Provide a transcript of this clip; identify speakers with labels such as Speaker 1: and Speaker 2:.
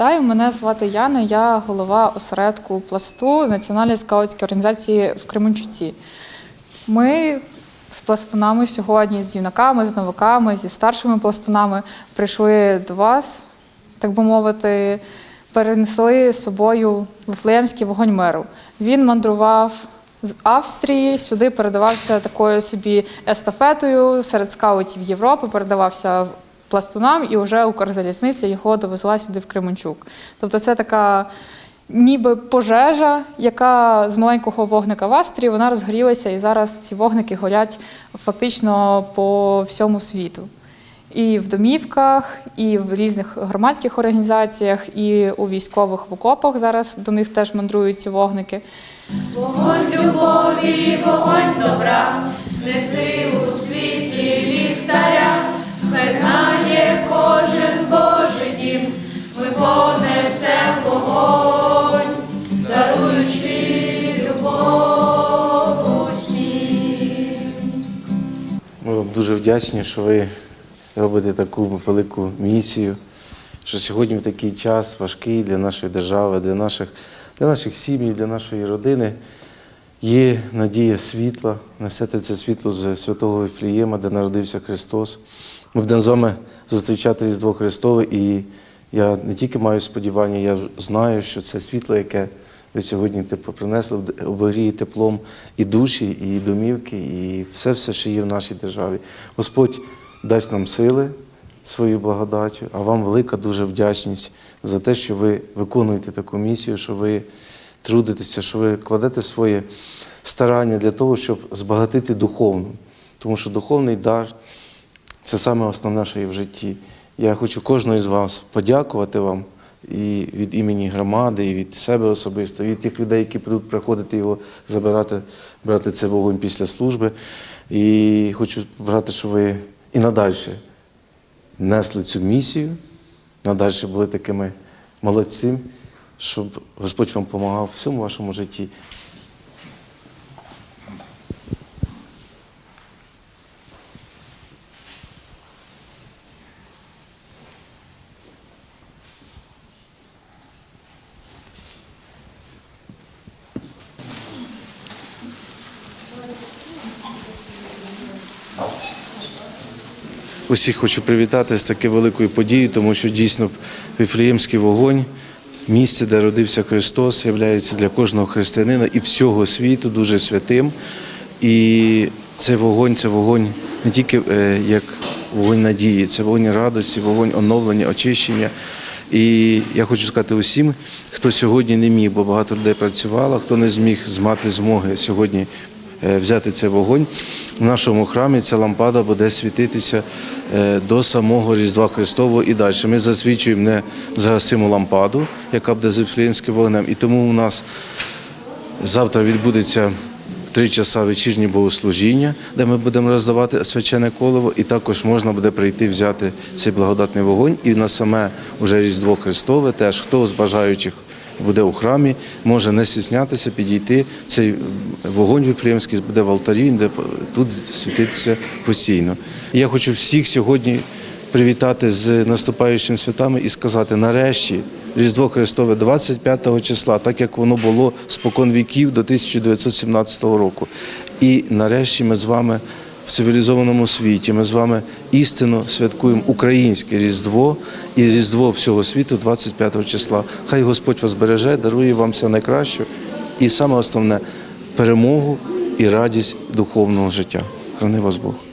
Speaker 1: Вітаю, мене звати Яна. Я голова осередку пласту Національної скаутської організації в Кременчуці. Ми з пластунами сьогодні, з юнаками, з новаками, зі старшими пластунами прийшли до вас, так би мовити, перенесли з собою Вифлеємський вогонь миру. Він мандрував з Австрії, сюди передавався такою собі естафетою серед скаутів Європи, передавався пластунам, і вже Укрзалізниця його довезла сюди в Кременчук. Тобто це така ніби пожежа, яка з маленького вогника в Австрії вона розгорілася, і зараз ці вогники горять фактично по всьому світу. І в домівках, і в різних громадських організаціях, і у військових в окопах зараз до них теж мандрують ці вогники.
Speaker 2: Вогонь любові, вогонь добра, Ми
Speaker 3: вам дуже вдячні, що ви робите таку велику місію, що сьогодні в такий час важкий для нашої держави, для наших, для наших сім'ї, для нашої родини є надія світла, несете це світло з святого Вифлієма, де народився Христос. Ми будемо з вами зустрічати Різдво Христове, і я не тільки маю сподівання, я знаю, що це світло, яке ви сьогодні типу, принесли, обігріє теплом і душі, і домівки, і все, все, що є в нашій державі. Господь дасть нам сили своєю благодаттю, а вам велика дуже вдячність за те, що ви виконуєте таку місію, що ви трудитеся, що ви кладете своє старання для того, щоб збагатити духовно. Тому що духовний дар це саме основне, що є в житті. Я хочу кожного з вас подякувати вам і від імені громади, і від себе особисто, від тих людей, які будуть приходити його забирати, брати це вогонь після служби. І хочу брати, щоб ви і надальше несли цю місію, надальше були такими молодцями, щоб Господь вам допомагав в всьому вашому житті. Усіх хочу привітати з такою великою подією, тому що дійсно Вифлеємський вогонь, місце, де родився Христос, є для кожного християнина і всього світу дуже святим. І цей вогонь це вогонь не тільки е, як вогонь надії, це вогонь радості, вогонь оновлення, очищення. І я хочу сказати усім, хто сьогодні не міг, бо багато людей працювало, хто не зміг мати змоги сьогодні взяти цей вогонь. В нашому храмі ця лампада буде світитися е, до самого Різдва Христового і далі. Ми засвідчуємо не загасиму лампаду, яка буде з Вифлеємським вогнем. І тому у нас завтра відбудеться три часа вечірнє богослужіння, де ми будемо роздавати свячене колово, і також можна буде прийти взяти цей благодатний вогонь. І на саме вже Різдво Христове, теж хто з бажаючих буде у храмі, може не стіснятися, підійти. Цей вогонь віфлеємський буде в алтарі, він тут світитися постійно. Я хочу всіх сьогодні привітати з наступаючими святами і сказати нарешті. Різдво Христове 25 числа, так як воно було спокон віків до 1917 року. І нарешті ми з вами цивілізованому світі, ми з вами істинно святкуємо українське Різдво і Різдво всього світу 25 числа. Хай Господь вас береже, дарує вам все найкраще і саме основне перемогу і радість духовного життя. Храни вас Бог.